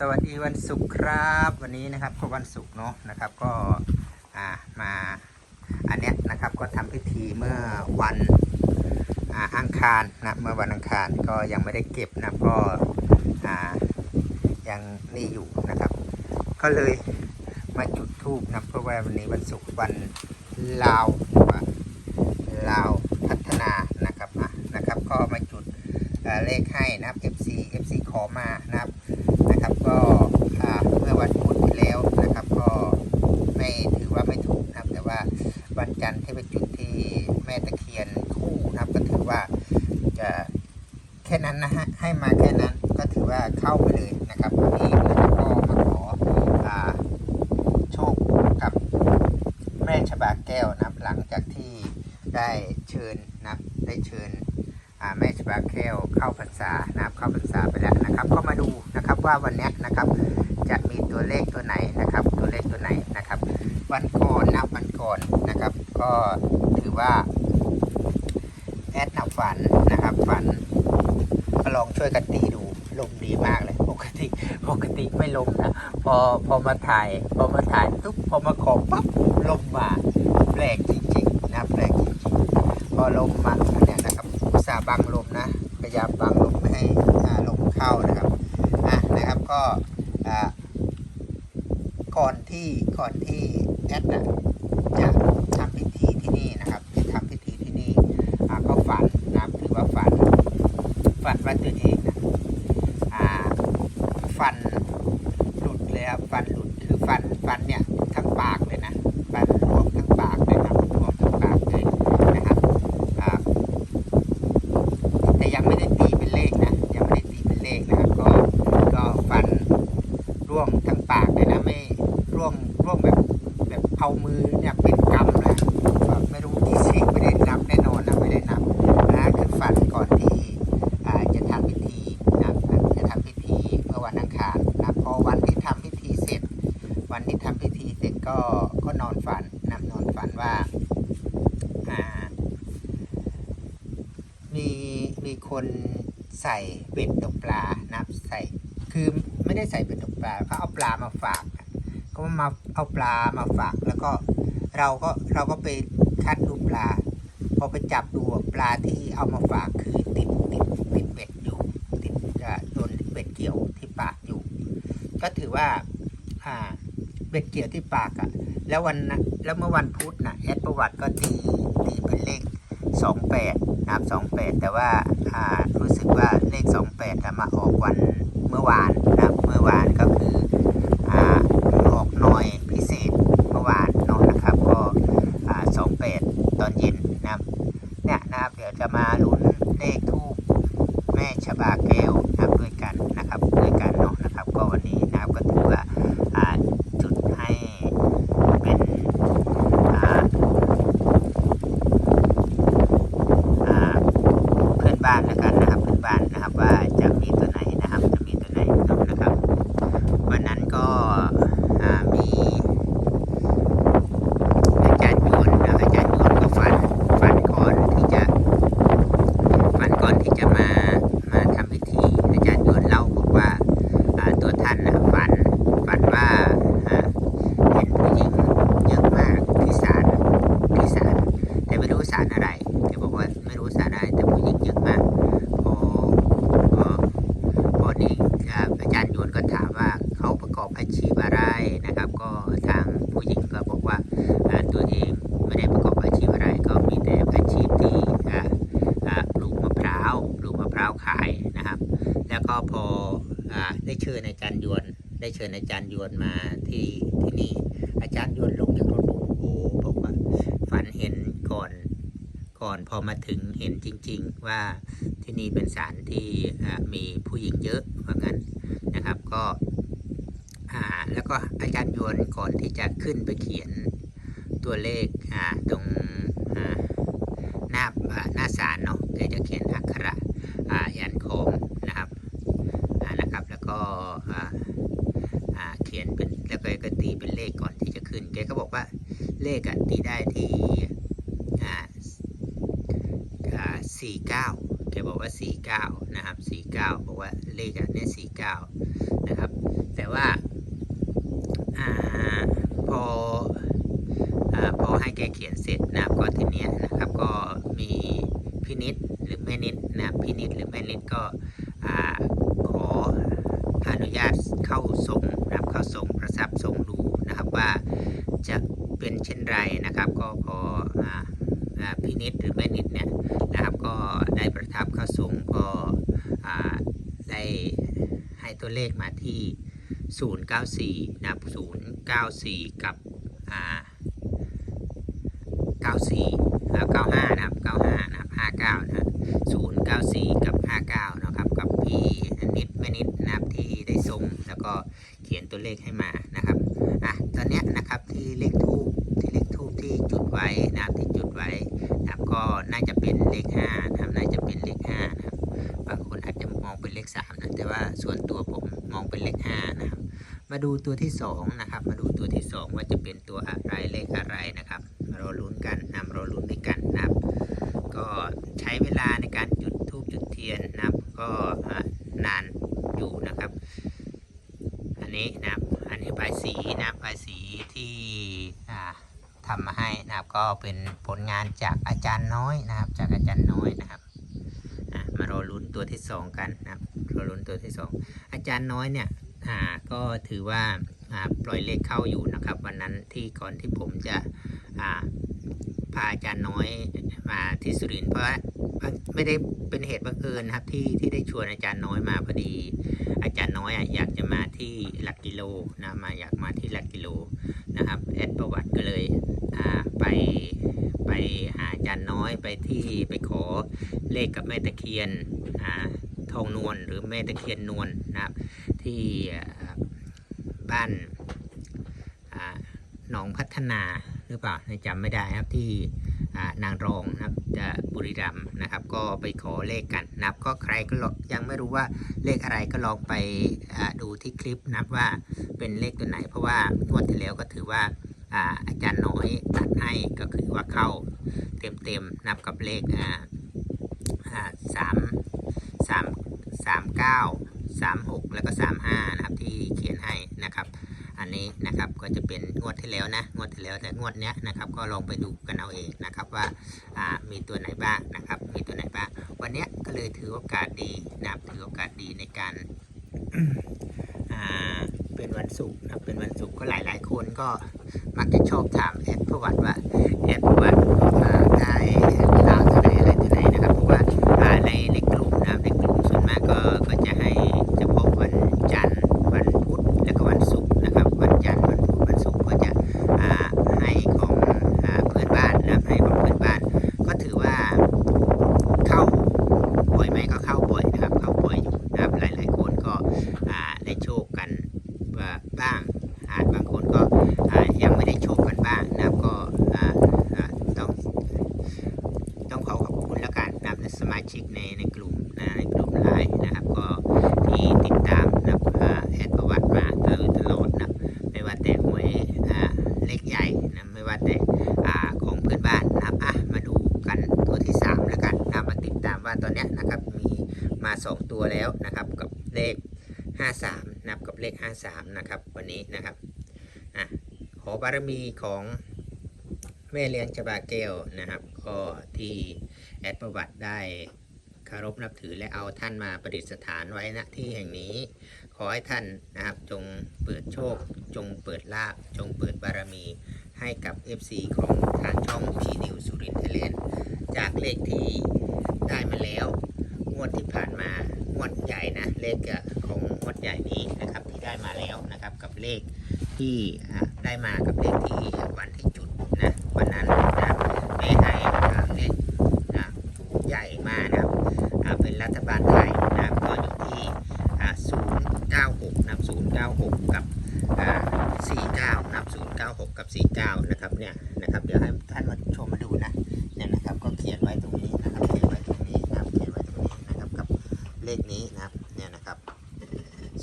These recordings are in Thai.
สวัสดีวันศุกร์ครับวันนี้นะครับก็วันศุกร์เนาะนะครับก็อ่ามาอันเนี้ยนะครับก็ทำพิธีเมื่อวันอ่าอังคารนะเมื่อวันอังคารก็ยังไม่ได้เก็บนะก็อ่ายังนี่อยู่นะครับ ก็เลยมาจุดธูปนะเพราะว่าวันนี้วันศุกร์วันลาวว่าลาวพัฒนานะครับอะนะครับก็มาจุดเลขให้นะครับ FC FC ขอมานะครับนะครับก็อ่าเมื่อวันพุธที่แล้วนะครับ ก็ไม่ถือว่าไม่ถูกนะครับ แต่ว่าวันจันทร์ที่ไปจุดที่แม่ตะเคียนคู่นะครับ ก็ถือว่าจะแค่นั้นนะฮะให้มาแค่นั้นก็ถือว่าเข้าไปเลยนะครับวันนี้นะครับก็มาขออ่าโชคกับแม่ชบาแก้วนะครับหลังจากที่ได้เชิญนะครับได้เชิญ อ่าแม่ชบาแก้วเข้าพรรษานะครับเข้าพรรษาไปแล้วนะครับ ก็มาดูนะครับว่าวันเนี้ยนะครับจะมีตัวเลขตัวไหนนะครับ ตัวเลขตัวไหนนะครับ วันก่อนนะวันก่อนนะครับ ก็ถือว่า แอดนับฝันนะครับ ฝันก็ลองช่วยกันตีดูลมดีมากเลย ปกติปกติไม่ลมนะพอพอมาถ่าย พอมาถ่ายปุ๊บพอมาขอปั๊บลมมาแปลกจริงๆนะแปลกจริงๆพอลมมาเนี่ยนะครับอุตส่าห์บังลมนะพยายามบังลมไม่ให้ลมเข้านะครับอะนะครับก็อ่ก่อนที่ก่อนที่แอดนะทำพิธีที่นี่นะครับจะทำพิธีที่นี่อ่าก็ฝันนะครับถือว่าฝันฝันว่าตัวเองนะอ่าฟันหลุดเลยครับฟันหลุดคือฟันฟันเนี่ยทั้งปากเลยนะฟันรวมทั้งปากเลยนะครับรวมทั้งปากเลยนะครับ อ่าแต่ยังไม่ได้ตีเป็นเลขนะ ยังไม่ได้ตีเป็นเลขนะครับ ก็ก็ฟันร่วงทั้งปากเลยนะไม่ร่วงร่วงแบบแบบเอามือเนี่ยเป็นกำเลยแบบไม่รู้กี่สิ่งไม่ได้นับแน่นอนนะไม่ได้นับนะคือฟันก่อนที่อ่าจะทำพิธีนะครับจะทำพิธีเมื่อวันอังคาร นะพอวันที่ทำพิธีเสร็จ วันที่ทำพิธีเสร็จก็ก็นอนฝันนะนอนฝันว่าอ่ามีมีคนใส่เบ็ดตกปลานับใส่คือไม่ได้ใส่เบ็ดตกปลาเขาเอาปลามาฝาก ก็มาเอาปลามาฝาก แล้วก็เราก็เราก็ไปคัดดูปลา พอไปจับดูปลาที่เอามาฝากคือติดติดติดเบ็ดอ่าโดนเบ็ดเกี่ยวที่ปากอยู่ ก็ถือว่าอ่าเบรกเกี่ยวที่ปากอะแล้ววันนะแล้วเมื่อวันพุธนะแอดประวัติก็ตีตีเป็นเลข28นะครับ28แต่ว่าอ่ารู้สึกว่าเลข28อะมาออกวันเมื่อวานนะครับเมื่อวานก็คืออ่าออกหน่อยพิเศษเมื่อวานเนาะนะครับ ก็อ่า28 ตอนเย็นนะครับเนี่ยนะครับเดี๋ยวจะมาลุ้นเลขทูปแม่ชบาแก้วนะครับด้วยกันนะครับด้วยกันเนาะนะครับ ก็วันนี้นะครับก็ถือว่าอ่าจุดให้เป็นอ่า อ่าเพื่อนบ้านแล้วกันนะครับเพื่อนบ้านนะครับว่าจะมีตัวไหนนะครับจะมีตัวไหนนะครับ วันนั้นก็อ่ามีอาจารย์โยนนะอาจารย์โยนก็ฝันฝันก่อนที่จะฝันก่อนที่จะมามาทำพิธีอาจารย์โยนเล่าบอกว่าอ่าตัวท่านนะฝันฝันว่าอ่าเห็นผู้หญิงเยอะมากที่ศาลที่ศาล แต่ไม่รู้สารอะไรแกบอกว่าไม่รู้สารอะไรแต่ผู้หญิงเยอะมาก พอพอพอนี้อ่าอาจารย์ยวนก็ถามว่าเขาประกอบอาชีพอะไรนะครับ ก็ทางผู้หญิงก็บอกว่าอ่าตัวเองไม่ได้ประกอบอาชีพอะไร ก็มีแต่อาชีพที่อ่าอ่าปลูกมะพร้าวปลูกมะพร้าวขายนะครับ แล้วก็พออาได้เชิญอาจารย์ยวน ได้เชิญอาจารย์ยวนมาที่ที่นี่ อาจารย์ยวนลงจากรถโอ้โหบอกว่าฝันเห็นก่อนก่อนพอมาถึงเห็นจริง ๆ ว่าที่นี่เป็นศาลที่มีผู้หญิงเยอะว่างั้นนะครับก็แล้วก็อาจารย์ยวนก่อนที่จะขึ้นไปเขียนตัวเลขตรงหน้าหน้าศาลเนาะแกจะเขียนอักขระอ่ายันคมนะครับอ่านะครับแล้วก็อ่าอ่าเขียนเป็นแล้วก็ก็ตีเป็นเลขก่อนที่จะขึ้นแกก็บอกว่า เลขตีได้ที่อ่าอ่าสี่เก้าแกบอกว่าสี่เก้านะครับสี่เก้าบอกว่าเลขอะเนี่ยสี่เก้านะครับว่าอ่าพออ่าพอให้แกเขียนเสร็จนะครับก็ทีเนี้ยนะครับก็มีพินิษหรือแม่นิดนะพินิษหรือแม่นิดก็อ่าขออนุญาตเข้าส่งนะครับเข้าส่งประทับส่งดูนะครับว่าจะ เช่นไรนะครับ ก็พออพินิษหรือแม่นิดเนี่ยนะครับ ก็ได้ประทับเข้าส่งก็ได้ให้ตัวเลขมาที่ 094นะ094 กับอ่า94แล้ว95 นะครับ 95 นะครับ 59 นะ094 กับ 59 นะครับ กับพี่นิดแม่นิดนะครับที่ได้ส่งแล้วก็เขียนตัวเลขให้มา มาดูตัวที่2นะครับ มาดูตัวที่ 2 ว่าจะเป็นตัวอะไรเลขอะไรนะครับมารอลุ้นกันนำรอลุ้นด้วยกันนะครับ ก็ใช้เวลาในการจุดธูปจุดเทียนนะครับ ก็นานอยู่นะครับ อันนี้นะครับ อันนี้ใบายสีนะครับใบายสีที่ทำมาให้นะครับ ก็เป็นผลงานจากอาจารย์น้อยนะครับ จากอาจารย์น้อยนะครับมารอลุ้นตัวที่สองกันนะครับรอลุ้นตัวที่สองอาจารย์น้อยเนี่ย อ่าก็ถือว่าอ่าปล่อยเลขเข้าอยู่นะครับ วันนั้นที่ก่อนที่ผมจะอ่าพาอาจารย์น้อยมาที่สุรินทร์เพราะว่าไม่ได้เป็นเหตุบังเอิญครับที่ที่ได้ชวนอาจารย์น้อยมาพอดี อาจารย์น้อยอยากจะมาที่หลักกิโลนะมาอยากมาที่หลักกิโลนะครับแอดประวัติก็เลยไปไปหาอาจารย์น้อยไปที่ไปขอเลขกับแม่ตะเคียน ทองนวลหรือแม่ตะเคียนนวลนะครับ ที่บ้านหนองพัฒนาหรือเปล่าจำไม่ได้ครับที่นางรองนะครับจะบุรีรัมย์นะครับ ก็ไปขอเลขกันนะครับ ก็ใครก็ยังไม่รู้ว่าเลขอะไรก็ลองไปดูที่คลิปนะครับว่าเป็นเลขตัวไหน เพราะว่างวดที่แล้วก็ถือว่าอาอาจารย์น้อยตัดให้ก็คือว่าเข้าเต็มๆนับกับเลขสามสาม สามเก้า36 แล้วก็ 35 นะครับ ที่เขียนให้นะครับ อันนี้นะครับก็จะเป็นงวดที่แล้วนะงวดที่แล้วแต่งวดเนี้ยนะครับก็ลองไปดูกันเอาเองนะครับว่ามีตัวไหนบ้างนะครับ มีตัวไหนบ้าง วันนี้ก็เลยถือโอกาสดีนะครับถือโอกาสดีในการเป็นวันศุกร์นะเป็นวันศุกร์ก็หลายๆ คนก็มักจะชอบถามแอดประวัติว่าแอดประวัติ ได้โชคกันบ้างอาจบางคนก็ยังไม่ได้โชคกันบ้างนะก็ต้องต้องขอขอบคุณแล้วกันนะครับสมาชิกในในกลุ่มนะในกลุ่มไลน์นะครับก็ที่ติดตามนะครับแอดประวัติมาตลอดตลอดนะไม่ว่าแต่หวยเล็กใหญ่นะไม่ว่าแต่ของเพื่อนบ้านนะครับอะมาดูกันตัวที่3แล้วกันนะมาติดตามว่าตอนนี้นะครับมีมา 2 ตัวแล้วนะครับกับเลข 53นะครับกับเลข 53 นะครับ วันนี้นะครับอะขอบารมีของแม่เลี้ยงชบาแก้วนะครับ ก็ที่แอดประวัติได้คารพนับถือและเอาท่านมาประดิษฐานไว้ณที่แห่งนี้ ขอให้ท่านนะครับจงเปิดโชค จงเปิดลาบจงเปิดบารมีให้กับ FC ของทางช่องพีนิวสุรินทร์ไทยแลนด์จากเลขที่ได้มาแล้ว งวดที่ผ่านมางวดใหญ่นะเลขของงวดใหญ่นี้นะครับที่ได้มาแล้วนะครับกับเลขที่ได้มากับเลขที่วันที่จุดนะวันนั้น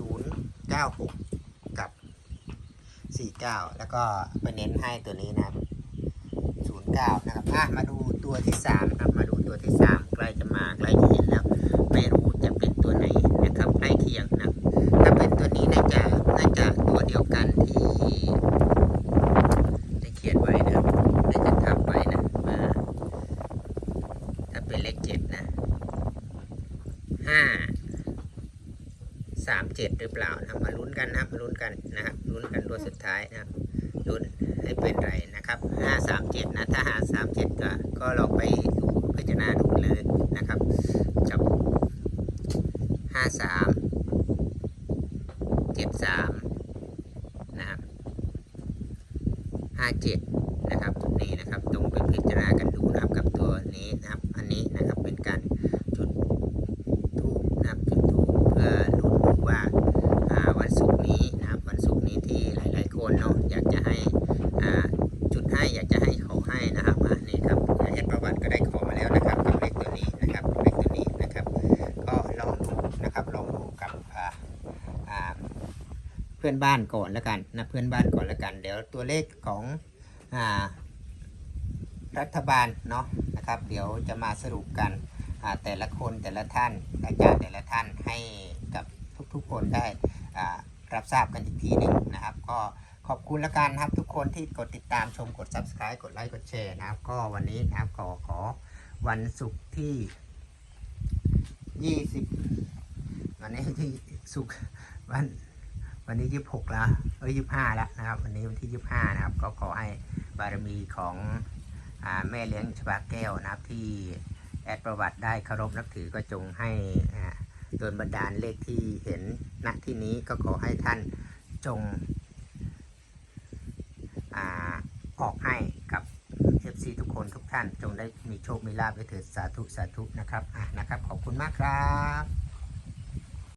096 กับ 49 แล้วก็ไปเน้นให้ตัวนี้นะครับ 09 นะครับอะมาดูตัวที่3นะครับ มาดูตัวที่ 3 ใกล้จะมาใกล้จะเห็นแล้ว ไม่รู้จะเป็นตัวไหนนะครับใกล้เคียงนะ ถ้าเป็นตัวนี้น่าจะน่าจะตัวเดียวกันที่ามเจ็ดหรือเปล่านะมาลุ้นกันนะครับมาลุ้นกันนะครับลุ้นกันตัวสุดท้ายนะครับลุ้นให้เป็นไรนะครับห้าสามเจ็ดนะถ้าหาสามเจ็ดก็ก็ลองไปดูพิจารณาดูเลยนะครับจับห้าสามเจ็ดสามนะครับห้าเจ็ดนะครับนี่นะครับตรงไปพิจารณากันดูนะครับกับตัวนี้นะครับ อันนี้นะครับเป็นการจุด ทูบนะครับจุดทูบเพื่อลุ้นดูว่าอ่าวันศุกร์นี้นะครับวันศุกร์นี้ที่หลาย ๆ คนเนาะอยากจะให้อ่าจุดให้อยากจะให้เขาให้นะครับอ่านี่ครับเอ็ดประวัติก็ได้ขอมาแล้วนะครับกับเลขตัวนี้นะครับเลขตัวนี้นะครับ ก็ลองดูนะครับลองดูกับอ่าอ่าเพื่อนบ้านก่อนแล้วกันนะเพื่อนบ้านก่อนแล้วกัน เดี๋ยวตัวเลขของอ่ารัฐบาลเนาะนะครับ เดี๋ยวจะมาสรุปกันแต่ละคนแต่ละท่านอาจารย์แต่ละท่านให้กับทุกๆคนได้รับทราบกันอีกทีหนึ่งนะครับ ก็ขอบคุณละกันนะครับทุกคนที่กดติดตามชมกด subscribe กดไลค์กดแชร์นะครับ ก็วันนี้นะครับขอขอวันศุกร์ที่ 20 วันนี้ที่ศุกร์วัน วันนี้26แล้วเอ้ย25แล้วนะครับ วันนี้วันที่25นะครับ ก็ขอให้บารมีของอแม่เลี้ยงชบาแก้วนะครับที่แอดประวัติได้เคารพนับถือก็จงให้โดนบันดาลเลขที่เห็นณที่นี้ก็ขอให้ท่านจงออกให้กับ FC ทุกคนทุกท่านจงได้มีโชค มีลาภไปเถิดสาธุ สาธุนะครับอะนะครับ ขอบคุณมากครับ